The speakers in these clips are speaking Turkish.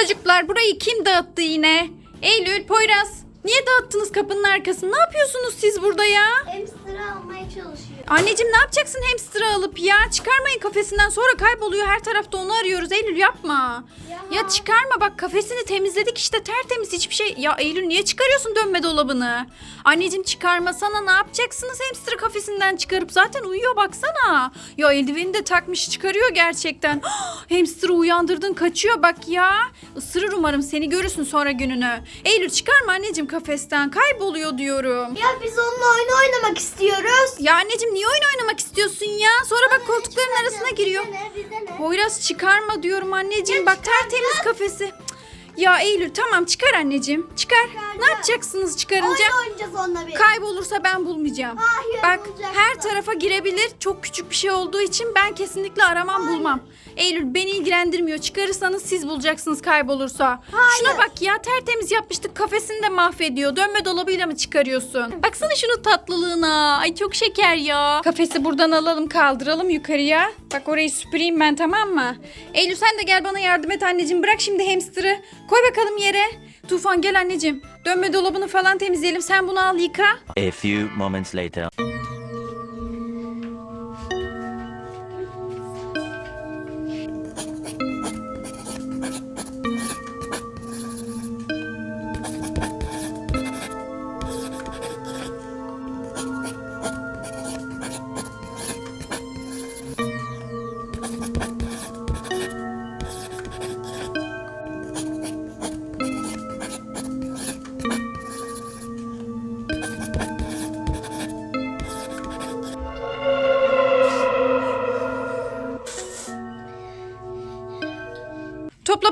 Çocuklar burayı kim dağıttı yine? Eylül, Poyraz. Niye dağıttınız kapının arkasını? Ne yapıyorsunuz siz burada ya? Hamster'ı almaya çalışıyor. Anneciğim ne yapacaksın hamster'ı alıp ya? Çıkarmayın kafesinden sonra kayboluyor. Her tarafta onu arıyoruz. Eylül yapma. Ya. Ya çıkarma bak kafesini temizledik işte tertemiz hiçbir şey. Ya Eylül niye çıkarıyorsun dönme dolabını? Anneciğim çıkarmasana ne yapacaksınız hamster'ı kafesinden çıkarıp zaten uyuyor baksana. Ya eldiveni de takmış çıkarıyor gerçekten. hamster'ı uyandırdın kaçıyor bak ya. Isırır umarım seni görürsün sonra gününü. Eylül çıkarma anneciğim kafesten kayboluyor diyorum. Ya biz onunla oyun oynamak istiyoruz. Ya anneciğim niye oyun oynamak istiyorsun ya? Sonra bak koltukların arasına giriyor. Poyraz çıkarma diyorum anneciğim. Bak tertemiz kafesi. Ya Eylül tamam çıkar anneciğim. Çıkar. Ne yapacaksınız çıkarınca? Oyun oynayacağız onunla bir. Kaybolursa ben bulmayacağım. Hayır, Bak bulacak her da. tarafa girebilir. Çok küçük bir şey olduğu için ben kesinlikle aramam bulmam. Eylül beni ilgilendirmiyor. Çıkarırsanız siz bulacaksınız kaybolursa. Hayır. Şuna bak ya tertemiz yapmıştık. Kafesini de mahvediyor. Dönme dolabıyla mı çıkarıyorsun? Baksana şunu tatlılığına. Ay çok şeker ya. Kafesi buradan alalım kaldıralım yukarıya. Bak orayı süpüreyim ben tamam mı? Eylül sen de gel bana yardım et anneciğim. Bırak şimdi hamster'ı. Koy bakalım yere. Tufan gel anneciğim. Dönme dolabını falan temizleyelim. Sen bunu al yıka. A few moments later.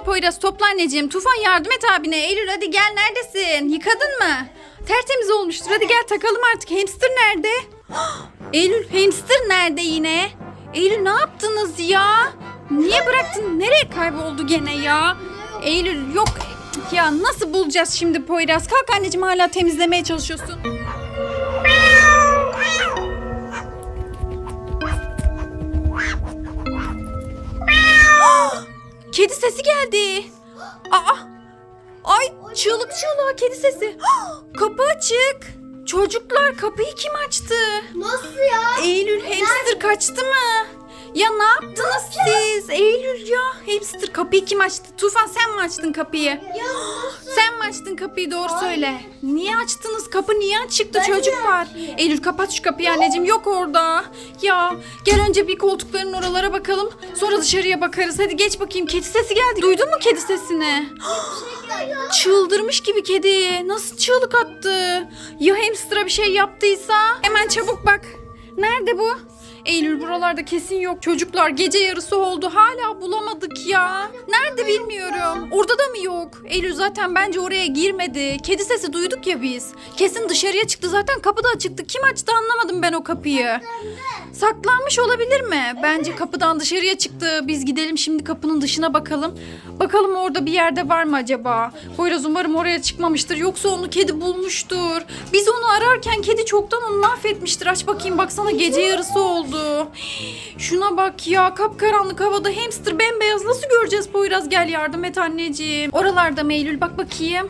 Poyraz topla anneciğim. Tufan yardım et abine. Eylül hadi gel neredesin? Yıkadın mı? Tertemiz olmuştur. Hadi gel takalım artık. Hamster nerede? Eylül hamster nerede yine? Eylül ne yaptınız ya? Niye bıraktın? Nereye kayboldu gene ya? Eylül yok. Ya nasıl bulacağız şimdi Poyraz? Kalk anneciğim hala temizlemeye çalışıyorsun. Sesi geldi. Aa! Ay çığlık çığlığa kedi sesi. Kapı açık. Çocuklar kapıyı kim açtı? Nasıl ya? Eylül hamster kaçtı mı? Ya ne yaptınız siz? Eylül ya hamster kapıyı kim açtı? Tufan sen mi açtın kapıyı? Ya nasıl? Sen mi açtın kapıyı doğru Hayır. söyle. Niye açtınız? Kapı niye açıktı Ben çocuklar? Eylül kapat şu kapıyı anneciğim yok orada. Ya gel önce bir koltukların oralara bakalım. Sonra dışarıya bakarız. Hadi geç bakayım kedi sesi geldi. Duydun mu kedi sesini? Çıldırmış gibi kedi. Nasıl çığlık attı? Ya hamster'a bir şey yaptıysa? Hemen çabuk bak. Nerede bu? Eylül buralarda kesin yok. Çocuklar gece yarısı oldu. Hala bulamadık ya. Nerede bilmiyorum. Orada da mı yok? Eylül zaten bence oraya girmedi. Kedi sesi duyduk ya biz. Kesin dışarıya çıktı. Zaten kapı da açıktı. Kim açtı anlamadım ben o kapıyı. Saklanmış olabilir mi? Bence kapıdan dışarıya çıktı. Biz gidelim şimdi kapının dışına bakalım. Bakalım orada bir yerde var mı acaba? Poyraz umarım oraya çıkmamıştır. Yoksa onu kedi bulmuştur. Biz onu ararken kedi çoktan onu mahvetmiştir. Aç bakayım baksana gece yarısı oldu. Şuna bak ya kapkaranlık havada hamster bembeyaz nasıl göreceğiz Poyraz gel yardım et anneciğim. Oralarda mı Eylül bak bakayım.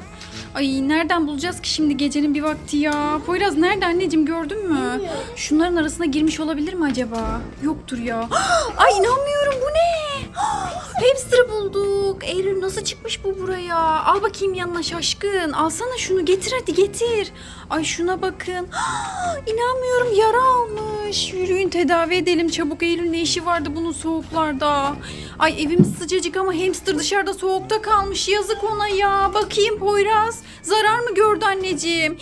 Ay nereden bulacağız ki şimdi gecenin bir vakti ya? Poyraz nerede anneciğim gördün mü? Şunların arasına girmiş olabilir mi acaba? Yoktur ya. Ay inanmıyorum bu ne? Hamster'ı bulduk. Eylül nasıl çıkmış bu buraya? Al bakayım yanına şaşkın. Alsana şunu getir hadi getir. Ay şuna bakın. İnanmıyorum yara almış. Yürüyün tedavi edelim çabuk. Eylül ne işi vardı bunun soğuklarda? Ay evimiz sıcacık ama hamster dışarıda soğukta kalmış. Yazık ona ya. Bakayım Poyraz. Zarar mı gördü anneciğim?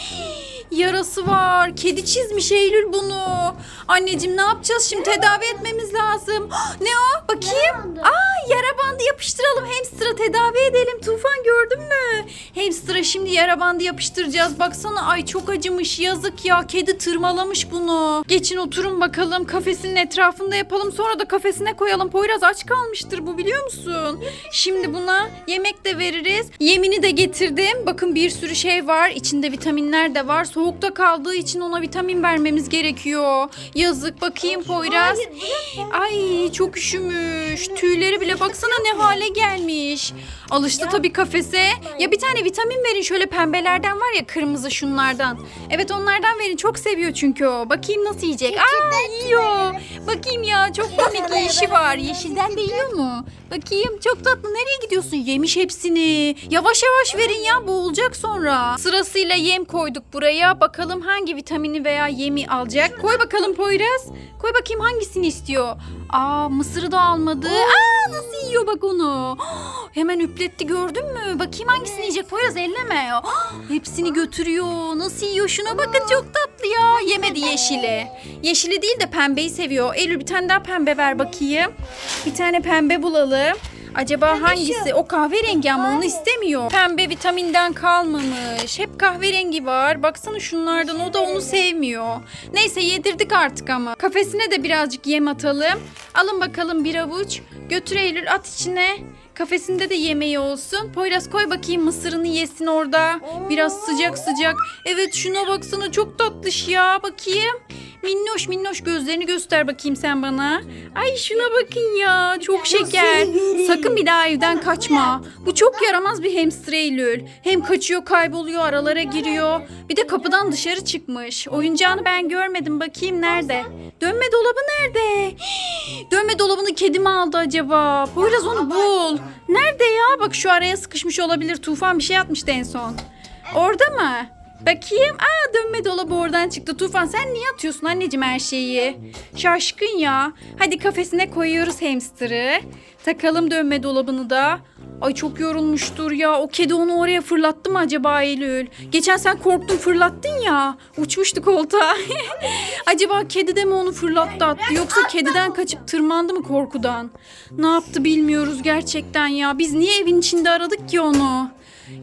Yarası var. Kedi çizmiş Eylül bunu. Anneciğim ne yapacağız şimdi? Tedavi etmemiz lazım. Ne o? Bakayım. Aa yara bandı yapıştıralım. Hamster'a tedavi edelim. Tufan gördün mü? hamster'a şimdi yara bandı yapıştıracağız. Baksana ay çok acımış yazık ya. Kedi tırmalamış bunu. Geçin oturun bakalım kafesinin etrafında yapalım. Sonra da kafesine koyalım. Poyraz aç kalmıştır bu biliyor musun? Şimdi buna yemek de veririz. Yemini de getirdim. Bakın bir sürü şey var. İçinde vitaminler de var. Soğukta kaldığı için ona vitamin vermemiz gerekiyor. Yazık bakayım Poyraz. Ay çok üşümüş. Tüyleri bile baksana ne hale gelmiş. Alıştı tabii kafese. Ya bir tane vitamin verin şöyle pembelerden var ya kırmızı şunlardan. Evet onlardan verin çok seviyor çünkü o. Bakayım nasıl yiyecek. Aa yiyor. Bakayım ya çok komik yiyişi var. Yeşilden de yiyor mu? Bakayım çok tatlı. Nereye gidiyorsun? Yemiş hepsini. Yavaş yavaş verin ya boğulacak sonra. Sırasıyla yem koyduk buraya. Bakalım hangi vitamini veya yemi alacak. Koy bakalım Poyraz. Koy bakayım hangisini istiyor. Aa mısırı da almadı. Aa nasıl yiyor bak onu. Hemen üpletti gördün mü? Bakayım hangisini yiyecek Poyraz elleme. Hepsini götürüyor. Nasıl yiyor şuna bakın çok tatlı ya. Yemedi yeşili. Yeşili değil de pembeyi seviyor. Eylül bir tane daha pembe ver bakayım. Bir tane pembe bulalım. Acaba hangisi? O kahverengi ama onu istemiyor. Pembe vitaminden kalmamış. Hep kahverengi var. Baksana şunlardan o da onu sevmiyor. Neyse yedirdik artık ama. Kafesine de birazcık yem atalım. Alın bakalım bir avuç. Götür Eylül at içine. Kafesinde de yemeği olsun. Poyraz koy bakayım mısırını yesin orada. Biraz sıcak sıcak. Evet şuna baksana çok tatlış ya. Bakayım. Minnoş minnoş gözlerini göster bakayım sen bana. Ay şuna bakın ya. Çok şeker. Sakın bir daha evden kaçma. Bu çok yaramaz bir hamster Eylül. Hem kaçıyor kayboluyor aralara giriyor. Bir de kapıdan dışarı çıkmış. Oyuncağını ben görmedim. Bakayım nerede? Dönme dolabı nerede? Dönme dolabını kedi mi aldı acaba? Poyraz onu bul. Nerede ya? Bak şu araya sıkışmış olabilir. Tufan bir şey atmıştı en son. Orada mı? Bakayım. Aa dönme dolabı oradan çıktı. Tufan sen niye atıyorsun anneciğim her şeyi? Şaşkın ya. Hadi kafesine koyuyoruz hamster'ı. Takalım dönme dolabını da. Ay çok yorulmuştur ya. O kedi onu oraya fırlattı mı acaba Eylül? Geçen sen korktun fırlattın ya. Uçmuştu koltuğa. acaba kedi de mi onu fırlattı attı? Yoksa kediden kaçıp tırmandı mı korkudan? Ne yaptı bilmiyoruz gerçekten ya. Biz niye evin içinde aradık ki onu?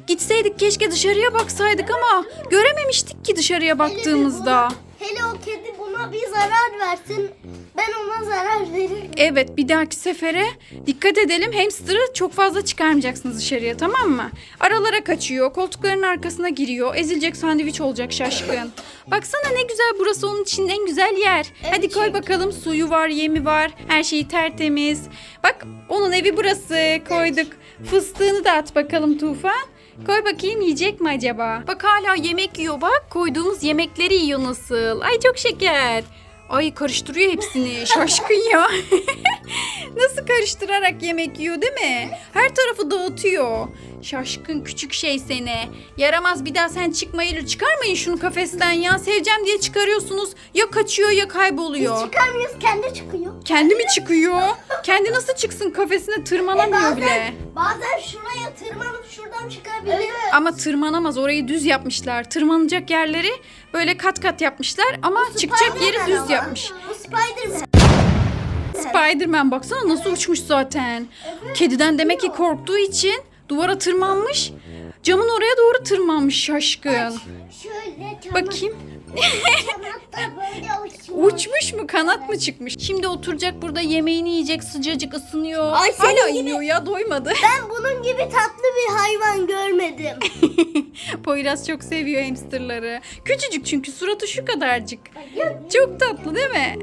Gitseydik keşke dışarıya baksaydık ama görememiştik ki dışarıya baktığımızda. Hele o kedi buna bir zarar versin. Ben ona zarar veririm. Evet bir dahaki sefere dikkat edelim hamster'ı çok fazla çıkarmayacaksınız dışarıya tamam mı? Aralara kaçıyor, koltukların arkasına giriyor, ezilecek sandviç olacak şaşkın. Baksana ne güzel burası onun için en güzel yer. Hadi koy bakalım suyu var, yemi var, her şeyi tertemiz. Bak onun evi burası koyduk. Fıstığını da at bakalım Tufan. Koy bakayım yiyecek mi acaba? Bak hala yemek yiyor bak. Koyduğumuz yemekleri yiyor nasıl. Ay çok şeker. Ay karıştırıyor hepsini. Şaşkın ya. Nasıl karıştırarak yemek yiyor değil mi? Her tarafı dağıtıyor. Şaşkın küçük şey seni. Yaramaz bir daha sen çıkma Eylül. Çıkarmayın şunu kafesten ya. Seveceğim diye çıkarıyorsunuz. Ya kaçıyor ya kayboluyor. Çıkarmıyoruz kendi çıkıyor. Kendi mi çıkıyor? Kendi nasıl çıksın kafesine tırmanamıyor bazen, bile. bazen şuraya tırmanıp şuradan çıkabiliyor. Ama tırmanamaz. Orayı düz yapmışlar. Tırmanacak yerleri böyle kat kat yapmışlar ama çıkacak yeri düz ama. yapmış. Bu Spiderman. Spiderman baksana nasıl uçmuş zaten. Kediden demek ki korktuğu için duvara tırmanmış. Camın oraya doğru tırmanmış şaşkın. Şöyle kanat, Bakayım. Uçmuş mu kanat mı çıkmış? Şimdi oturacak burada yemeğini yiyecek sıcacık ısınıyor. Ay, senin Hala gibi- yiyor ya doymadı. Ben bunun gibi tatlı bir hayvan görmedim. Poyraz çok seviyor hamsterları. Küçücük çünkü suratı şu kadarcık. Çok tatlı değil mi?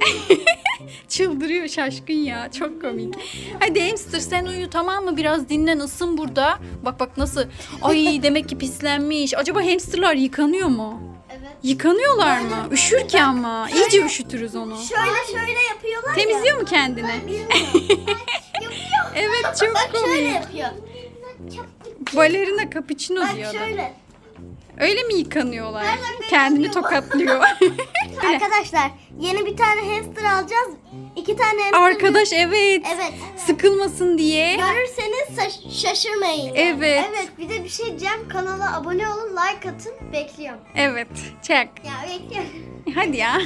Çıldırıyor şaşkın ya. Çok komik. Hadi hamster sen uyu tamam mı? Biraz dinlen ısın burada. Bak bak nasıl. Ay demek ki pislenmiş. Acaba hamsterlar yıkanıyor mu? Yıkanıyorlar mı? Üşür ki ama. İyice üşütürüz onu. Şöyle şöyle yapıyorlar ya. Temizliyor mu kendini? Bilmiyorum. Evet çok Bak şöyle komik. yapıyor. Balerina cappuccino Bak diyordu. şöyle. Öyle mi yıkanıyorlar? Kendini tokatlıyor. Arkadaşlar yeni bir tane hamster alacağız. İki tane hamster. Arkadaş evet. Evet. Sıkılmasın diye. Görürseniz şaş- şaşırmayın. Evet. Evet bir de bir şey diyeceğim. Kanala abone olun, like atın. Bekliyorum. Evet. Çek. Ya bekliyorum. Hadi ya.